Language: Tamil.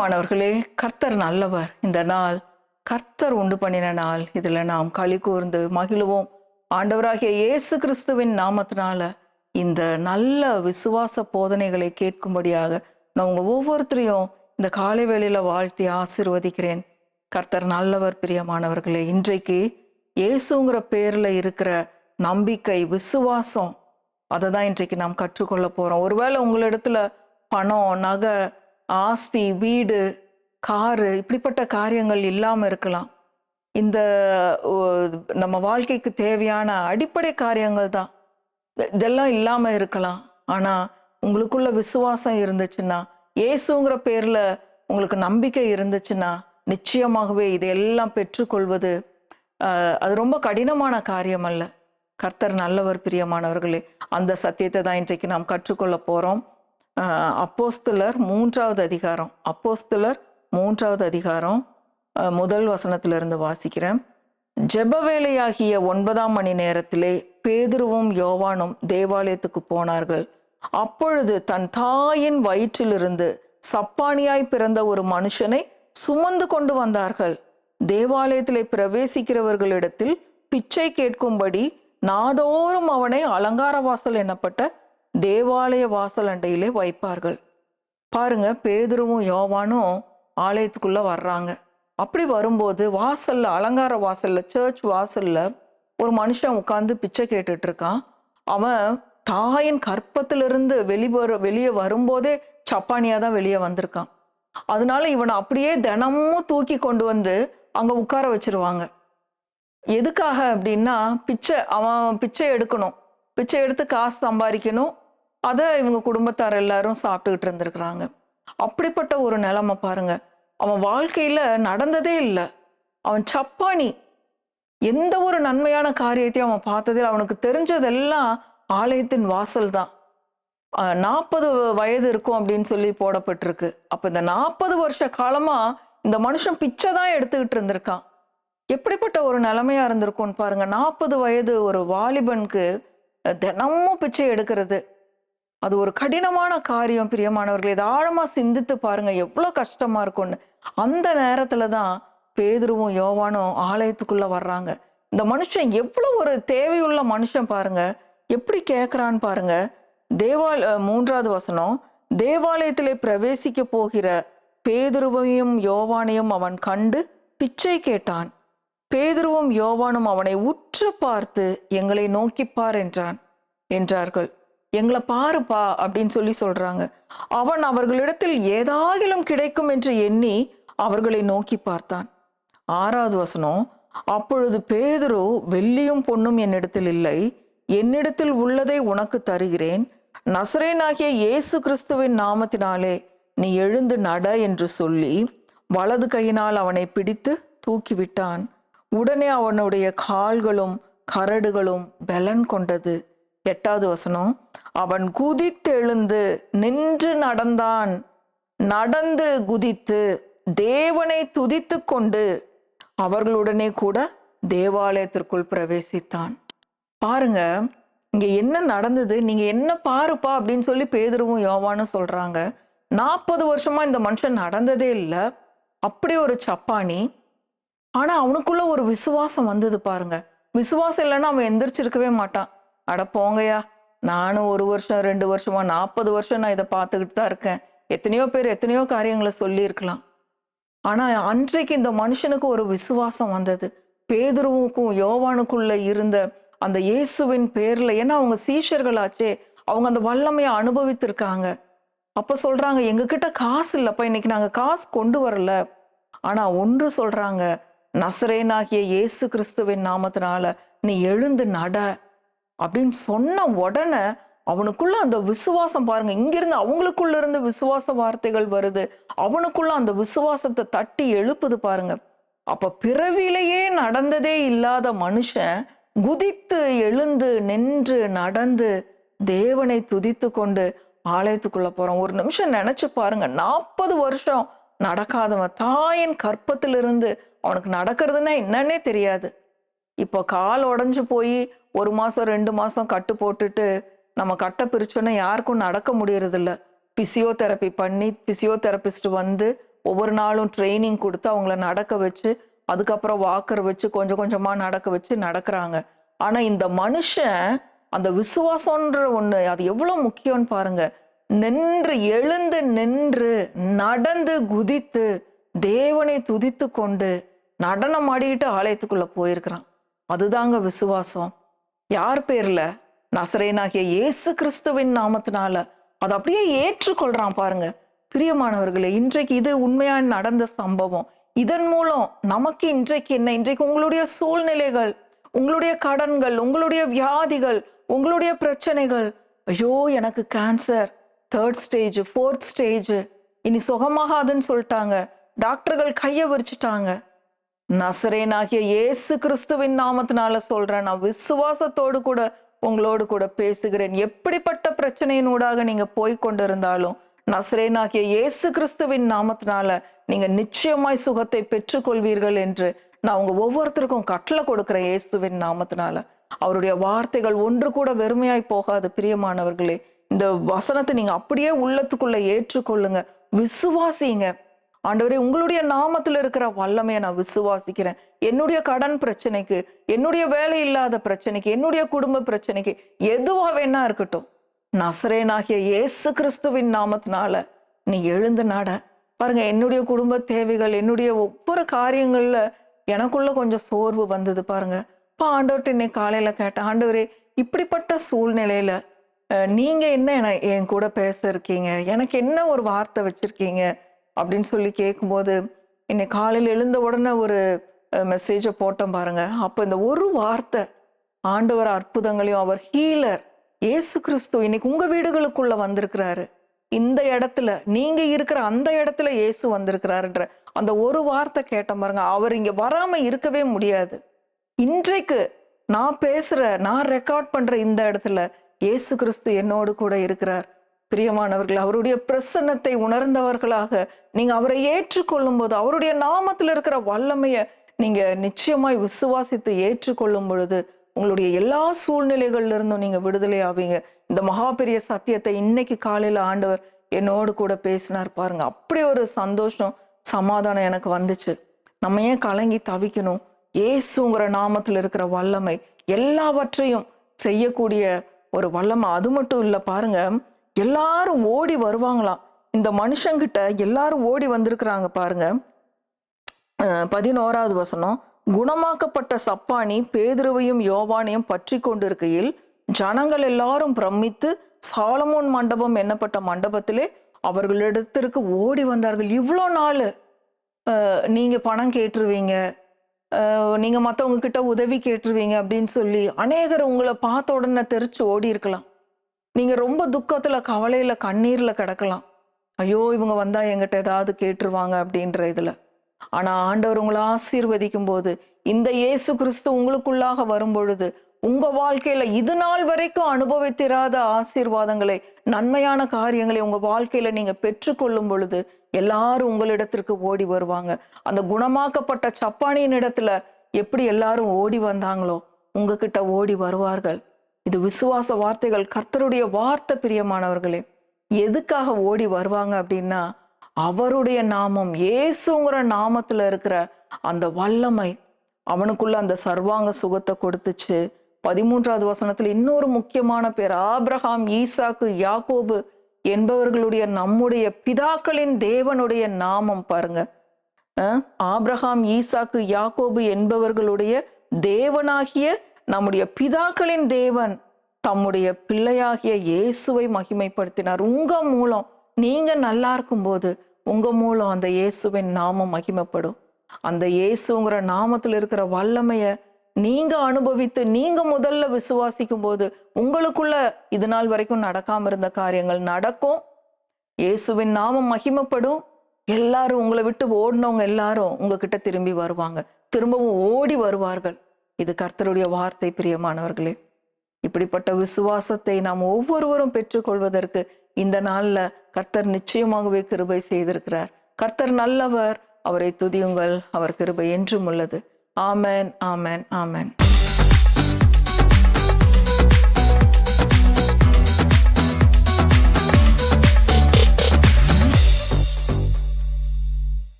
பிரியமானவர்களே கர்த்தர் நல்லவர். இந்த நாள் கர்த்தர் உண்டு பண்ணின நாள். இதில் நாம் களி கூர்ந்து மகிழுவோம். ஆண்டவராகிய இயேசு கிறிஸ்துவின் நாமத்தினால இந்த நல்ல விசுவாச போதனைகளை கேட்கும்படியாக நான் உங்க ஒவ்வொருத்தரையும் இந்த காலை வேளையில் வாழ்த்தி ஆசிர்வதிக்கிறேன். கர்த்தர் நல்லவர் பிரியமானவர்களே இன்றைக்கு இயேசுங்கிற பேர்ல இருக்கிற நம்பிக்கை விசுவாசம் அதை தான் இன்றைக்கு நாம் கற்றுக்கொள்ள போறோம். ஒருவேளை உங்களிடத்துல பணம் நகை ஆஸ்தி வீடு காரு இப்படிப்பட்ட காரியங்கள் இல்லாமல் இருக்கலாம். இந்த நம்ம வாழ்க்கைக்கு தேவையான அடிப்படை காரியங்கள் தான். இதெல்லாம் இல்லாமல் இருக்கலாம். ஆனால் உங்களுக்குள்ள விசுவாசம் இருந்துச்சுன்னா இயேசுங்கிற பேரில் உங்களுக்கு நம்பிக்கை இருந்துச்சுன்னா நிச்சயமாகவே இதையெல்லாம் பெற்றுக்கொள்வது அது ரொம்ப கடினமான காரியம் அல்ல. கர்த்தர் நல்லவர் பிரியமானவர்களே அந்த சத்தியத்தை தான் இன்றைக்கு நாம் கற்றுக்கொள்ள போகிறோம் அப்போஸ்தலர் மூன்றாவது அதிகாரம். அப்போஸ்தலர் மூன்றாவது அதிகாரம். முதல் வசனத்திலிருந்து வாசிக்கிறேன். ஜெப வேலையாகிய ஒன்பதாம் மணி நேரத்திலே பேதுருவும் யோவானும் தேவாலயத்துக்கு போனார்கள். அப்பொழுது தன் தாயின் வயிற்றிலிருந்து சப்பானியாய் பிறந்த ஒரு மனுஷனை சுமந்து கொண்டு வந்தார்கள். தேவாலயத்திலே பிரவேசிக்கிறவர்களிடத்தில் பிச்சை கேட்கும்படி நாதோறும் அவனை அலங்கார வாசல் எனப்பட்ட தேவாலய வாசல் அண்டையிலே வைப்பார்கள். பாருங்க பேதுருவும் யோவானும் ஆலயத்துக்குள்ள வர்றாங்க. அப்படி வரும்போது வாசல்ல அலங்கார வாசல்ல சர்ச் வாசல்ல ஒரு மனுஷன் உட்காந்து பிச்சை கேட்டுட்டு இருக்கான். அவன் தாயின் கற்பத்திலிருந்து வெளிவர வெளியே வரும்போதே சப்பானியா தான் வெளியே வந்திருக்கான். அதனால இவனை அப்படியே தினமும் தூக்கி கொண்டு வந்து அங்க உட்கார வச்சிருவாங்க. எதுக்காக அப்படின்னா பிச்சை அவன் பிச்சை எடுக்கணும். பிச்சை எடுத்து காசு சம்பாதிக்கணும். அதை இவங்க குடும்பத்தார் எல்லாரும் சாப்பிட்டுக்கிட்டு இருந்திருக்கிறாங்க. அப்படிப்பட்ட ஒரு நிலைமை பாருங்க. அவன் வாழ்க்கையில நடந்ததே இல்லை. அவன் சப்பானி. எந்த ஒரு நன்மையான காரியத்தையும் அவன் பார்த்ததில் அவனுக்கு தெரிஞ்சதெல்லாம் ஆலயத்தின் வாசல் தான் நாற்பது வயது இருக்கும் அப்படின்னு சொல்லி போடப்பட்டிருக்கு. அப்போ இந்த நாற்பது வருஷ காலமாக இந்த மனுஷன் பிச்சை தான் எடுத்துக்கிட்டு இருந்திருக்கான். எப்படிப்பட்ட ஒரு நிலைமையா இருந்திருக்கும்னு பாருங்க. நாற்பது வயது ஒரு வாலிபனுக்கு தினமும் பிச்சை எடுக்கிறது. அது ஒரு கடினமான காரியம் பிரியமானவர்களே. இதை ஆழமாக சிந்தித்து பாருங்க எவ்வளோ கஷ்டமாக இருக்கும்னு. அந்த நேரத்தில் தான் பேதுருவும் யோவானும் ஆலயத்துக்குள்ளே வர்றாங்க. இந்த மனுஷன் எவ்வளோ ஒரு தேவையுள்ள மனுஷன் பாருங்க. எப்படி கேட்குறான்னு பாருங்க. தேவால மூன்றாவது வசனம் தேவாலயத்திலே பிரவேசிக்க போகிற பேதுருவையும் யோவானையும் அவன் கண்டு பிச்சை கேட்டான். பேதுருவும் யோவானும் அவனை உற்று பார்த்து எங்களை நோக்கிப்பார் என்றான். என்றார்கள். எங்களை பாருப்பா அப்படின்னு சொல்லி சொல்றாங்க. அவன் அவர்களிடத்தில் ஏதாகிலும் கிடைக்கும் என்று எண்ணி அவர்களை நோக்கி பார்த்தான். ஆறாவது வசனம் அப்பொழுது பேதுரு வெள்ளியும் பொன்னும் என்னிடத்தில் இல்லை என்னிடத்தில் உள்ளதை உனக்கு தருகிறேன். நசரேனாகிய இயேசு கிறிஸ்துவின் நாமத்தினாலே நீ எழுந்து நட என்று சொல்லி வலது கையினால் அவனை பிடித்து தூக்கிவிட்டான். உடனே அவனுடைய கால்களும் கரடுகளும் பலன் கொண்டது. எட்டாவது வசனம் அவன் குதித்தெழுந்து நின்று நடந்தான். நடந்து குதித்து தேவனை துதித்து கொண்டு அவர்களுடனே கூட தேவாலயத்திற்குள் பிரவேசித்தான். பாருங்க இங்க என்ன நடந்தது? நீங்க என்ன பாருப்பா அப்படின்னு சொல்லி பேதுருவும் யோவானும் சொல்றாங்க. நாற்பது வருஷமா இந்த மனுஷன் நடந்ததே இல்லை. அப்படி ஒரு சப்பானி. ஆனா அவனுக்குள்ள ஒரு விசுவாசம் வந்தது பாருங்க. விசுவாசம் இல்லைன்னா அவன் எந்திரிச்சிருக்கவே மாட்டான். அட போங்கயா நானும் ஒரு வருஷம் ரெண்டு வருஷமா நாற்பது வருஷம் நான் இதை பார்த்துக்கிட்டு தான் இருக்கேன். எத்தனையோ பேர் எத்தனையோ காரியங்களை சொல்லியிருக்கலாம். ஆனால் அன்றைக்கு இந்த மனுஷனுக்கு ஒரு விசுவாசம் வந்தது. பேதுருவுக்கும் யோவானுக்குள்ள இருந்த அந்த இயேசுவின் பேரில் ஏன்னா அவங்க சீஷர்களாச்சே அவங்க அந்த வல்லமையை அனுபவித்திருக்காங்க. அப்போ சொல்கிறாங்க எங்ககிட்ட காசு இல்லைப்பா இன்னைக்கு நாங்கள் காசு கொண்டு வரல. ஆனால் ஒன்று சொல்கிறாங்க நசரேனாகிய இயேசு கிறிஸ்துவின் நாமத்தினால நீ எழுந்து நட. அப்படின்னு சொன்ன உடனே அவனுக்குள்ள அந்த விசுவாசம் பாருங்க. இங்கிருந்து அவங்களுக்குள்ள இருந்து விசுவாச வார்த்தைகள் வருது. அவனுக்குள்ள அந்த விசுவாசத்தை தட்டி எழுப்புது பாருங்க. அப்ப பிறவிலேயே நடந்ததே இல்லாத மனுஷன் குதித்து எழுந்து நின்று நடந்து தேவனை துதித்து கொண்டு ஆலயத்துக்குள்ள போறான். ஒரு நிமிஷம் நினைச்சு பாருங்க. நாற்பது வருஷம் நடக்காதவன் தாயின் கற்பத்திலிருந்து அவனுக்கு நடக்கிறதுன்னா என்னன்னே தெரியாது. இப்போ கால் உடஞ்சு போய் ஒரு மாசம் ரெண்டு மாசம் கட்டு போட்டுட்டு நம்ம கட்டை பிரிச்சோன்னா யாருக்கும் நடக்க முடியறதில்ல. பிசியோதெரப்பி பண்ணி பிசியோதெரபிஸ்ட் வந்து ஒவ்வொரு நாளும் ட்ரைனிங் கொடுத்து அவங்கள நடக்க வச்சு அதுக்கப்புறம் வாக்கர் வச்சு கொஞ்சம் கொஞ்சமாக நடக்க வச்சு நடக்கிறாங்க. ஆனால் இந்த மனுஷன் அந்த விசுவாசம்ன்ற ஒன்று அது எவ்வளோ முக்கியம்னு பாருங்க. நின்று எழுந்து நின்று நடந்து குதித்து தேவனை துதித்து கொண்டு நடனம் ஆடிட்டு ஆலயத்துக்குள்ளே போயிருக்கிறான். அதுதாங்க விசுவாசம். யார் பேர்ல? நசரேனாகிய இயேசு கிறிஸ்துவின் நாமத்தினால. அதை அப்படியே ஏற்றுக்கொள்றான் பாருங்க. பிரியமானவர்களே இன்றைக்கு இது உண்மையா நடந்த சம்பவம். இதன் மூலம் நமக்கு இன்றைக்கு என்ன? இன்றைக்கு உங்களுடைய சூழ்நிலைகள் உங்களுடைய கடன்கள் உங்களுடைய வியாதிகள் உங்களுடைய பிரச்சனைகள். ஐயோ எனக்கு cancer third stage fourth stage இனி சுகமாகாதுன்னு சொல்லிட்டாங்க. டாக்டர்கள் கையை விரிச்சிட்டாங்க. நசரேனாகிய இயேசு கிறிஸ்துவின் நாமத்தினால சொல்றேன். நான் விசுவாசத்தோடு கூட உங்களோடு கூட பேசுகிறேன். எப்படிப்பட்ட பிரச்சனையினூடாக நீங்க போய் கொண்டிருந்தாலும் நசரேனாகிய இயேசு கிறிஸ்துவின் நாமத்தினால நீங்க நிச்சயமாய் சுகத்தை பெற்றுக்கொள்வீர்கள் என்று நான் உங்க ஒவ்வொருத்தருக்கும் கட்டளை கொடுக்குறேன் இயேசுவின் நாமத்தினால. அவருடைய வார்த்தைகள் ஒன்று கூட வெறுமையாய் போகாது. பிரியமானவர்களே இந்த வசனத்தை நீங்க அப்படியே உள்ளத்துக்குள்ள ஏற்றுக்கொள்ளுங்க. விசுவாசிங்க. ஆண்டவரே உங்களுடைய நாமத்தில் இருக்கிற வல்லமையை நான் விசுவாசிக்கிறேன். என்னுடைய கடன் பிரச்சனைக்கு என்னுடைய வேலை இல்லாத பிரச்சனைக்கு என்னுடைய குடும்ப பிரச்சனைக்கு எதுவா வேணா இருக்கட்டும். நசரேனாகிய இயேசு கிறிஸ்துவின் நாமத்தினால நீ எழுந்து நாட. பாருங்க என்னுடைய குடும்ப தேவைகள் என்னுடைய ஒவ்வொரு காரியங்கள்ல எனக்குள்ள கொஞ்சம் சோர்வு வந்தது பாருங்க. இப்போ ஆண்டவர்கிட்ட இன்னைக்கு காலையில கேட்டேன் ஆண்டவரே இப்படிப்பட்ட சூழ்நிலையில நீங்க என்ன என என் கூட பேச இருக்கீங்க? எனக்கு என்ன ஒரு வார்த்தை வச்சிருக்கீங்க? அப்படின்னு சொல்லி கேட்கும்போது இன்னைக்கு காலையில் எழுந்த உடனே ஒரு மெசேஜை போட்டோம் பாருங்க. அப்போ இந்த ஒரு வார்த்தை ஆண்டவர் அற்புதங்களையும் அவர் ஹீலர் இயேசு கிறிஸ்து இன்னைக்கு உங்க வீடுகளுக்குள்ள வந்திருக்கிறாரு. இந்த இடத்துல நீங்க இருக்கிற அந்த இடத்துல இயேசு வந்திருக்கிறாருன்ற அந்த ஒரு வார்த்தை கேட்ட பாருங்க. அவர் இங்க வராம இருக்கவே முடியாது. இன்றைக்கு நான் பேசுற நான் ரெக்கார்ட் பண்ற இந்த இடத்துல இயேசு கிறிஸ்து என்னோடு கூட இருக்கிறார். பிரியமானவர்கள் அவருடைய பிரசன்னத்தை உணர்ந்தவர்களாக நீங்க அவரை ஏற்றுக்கொள்ளும் போது அவருடைய நாமத்தில் இருக்கிற வல்லமைய நீங்க நிச்சயமாய் விசுவாசித்து ஏற்றுக்கொள்ளும் பொழுது உங்களுடைய எல்லா சூழ்நிலைகள்ல இருந்தும் நீங்க விடுதலை ஆவீங்க. இந்த மகா பெரிய சத்தியத்தை இன்னைக்கு காலையில ஆண்டவர் என்னோடு கூட பேசினார் பாருங்க. அப்படி ஒரு சந்தோஷம் சமாதானம் எனக்கு வந்துச்சு. நம்ம ஏன் கலங்கி தவிக்கணும்? ஏசுங்கிற நாமத்தில் இருக்கிற வல்லமை எல்லாவற்றையும் செய்யக்கூடிய ஒரு வல்லமை அது மட்டும் இல்லை பாருங்க. எல்லாரும் ஓடி வருவாங்களாம். இந்த மனுஷங்கிட்ட எல்லாரும் ஓடி வந்திருக்கிறாங்க பாருங்க. பதினோராவது வசனம். குணமாக்கப்பட்ட சப்பானி பேதுருவையும் யோவானையும் பற்றி கொண்டிருக்கையில் ஜனங்கள் எல்லாரும் பிரமித்து சாலமோன் மண்டபம் என்னப்பட்ட மண்டபத்திலே அவர்களிடத்திற்கு ஓடி வந்தார்கள். இவ்வளோ நாள் நீங்கள் பணம் கேட்டுருவீங்க நீங்கள் மற்றவங்க கிட்ட உதவி கேட்டுருவீங்க அப்படின்னு சொல்லி அநேகர் உங்களை பார்த்த உடனே தெரிச்சு ஓடி இருக்கலாம் நீங்க ரொம்ப துக்கத்துல கவலையில கண்ணீர்ல கிடக்கலாம். ஐயோ இவங்க வந்தா எங்கிட்ட ஏதாவது கேட்டுருவாங்க அப்படின்ற இதுல. ஆனா ஆண்டவர் உங்களை ஆசீர்வதிக்கும் போது இந்த இயேசு கிறிஸ்து உங்களுக்குள்ளாக வரும் பொழுது உங்க வாழ்க்கையில இது நாள் வரைக்கும் அனுபவித்திராத ஆசீர்வாதங்களை நன்மையான காரியங்களை உங்க வாழ்க்கையில நீங்க பெற்றுக்கொள்ளும் பொழுது எல்லாரும் உங்களிடத்திற்கு ஓடி வருவாங்க. அந்த குணமாக்கப்பட்ட சப்பானியின் இடத்துல எப்படி எல்லாரும் ஓடி வந்தாங்களோ உங்ககிட்ட ஓடி வருவார்கள். இது விசுவாச வார்த்தைகள் கர்த்தருடைய வார்த்தை பிரியமானவர்களே எதுக்காக ஓடி வருவாங்க அப்படின்னா அவருடைய நாமம் இயேசுங்கிற நாமத்துல இருக்கிற அந்த வல்லமை அவனுக்குள்ள அந்த சர்வாங்க சுகத்தை கொடுத்துச்சு. பதிமூன்றாவது வசனத்துல இன்னொரு முக்கியமான பேர் ஆப்ரஹாம் ஈசாக்கு யாக்கோபு என்பவர்களுடைய நம்முடைய பிதாக்களின் தேவனுடைய நாமம் பாருங்க. ஆப்ரஹாம் ஈசாக்கு யாக்கோபு என்பவர்களுடைய தேவனாகிய நம்முடைய பிதாக்களின் தேவன் தம்முடைய பிள்ளையாகிய இயேசுவை மகிமைப்படுத்தினார். உங்க மூலம் நீங்க நல்லா இருக்கும்போது உங்க மூலம் அந்த இயேசுவின் நாமம் மகிமைப்படும். அந்த இயேசுங்கிற நாமத்தில் இருக்கிற வல்லமைய நீங்க அனுபவித்து நீங்க முதல்ல விசுவாசிக்கும் போது உங்களுக்குள்ள இது நாள் வரைக்கும் நடக்காம இருந்த காரியங்கள் நடக்கும். இயேசுவின் நாமம் மகிமைப்படும். எல்லாரும் உங்களை விட்டு ஓடினவங்க எல்லாரும் உங்ககிட்ட திரும்பி வருவாங்க. திரும்பவும் ஓடி வருவார்கள். இது கர்த்தருடைய வார்த்தை பிரியமானவர்களே. இப்படிப்பட்ட விசுவாசத்தை நாம் ஒவ்வொருவரும் பெற்றுக்கொள்வதற்கு இந்த நாள்ல கர்த்தர் நிச்சயமாகவே கிருபை செய்திருக்கிறார். கர்த்தர் நல்லவர் அவரை துதியுங்கள் அவர் கிருபை என்றும் உள்ளது. ஆமேன் ஆமேன் ஆமேன்.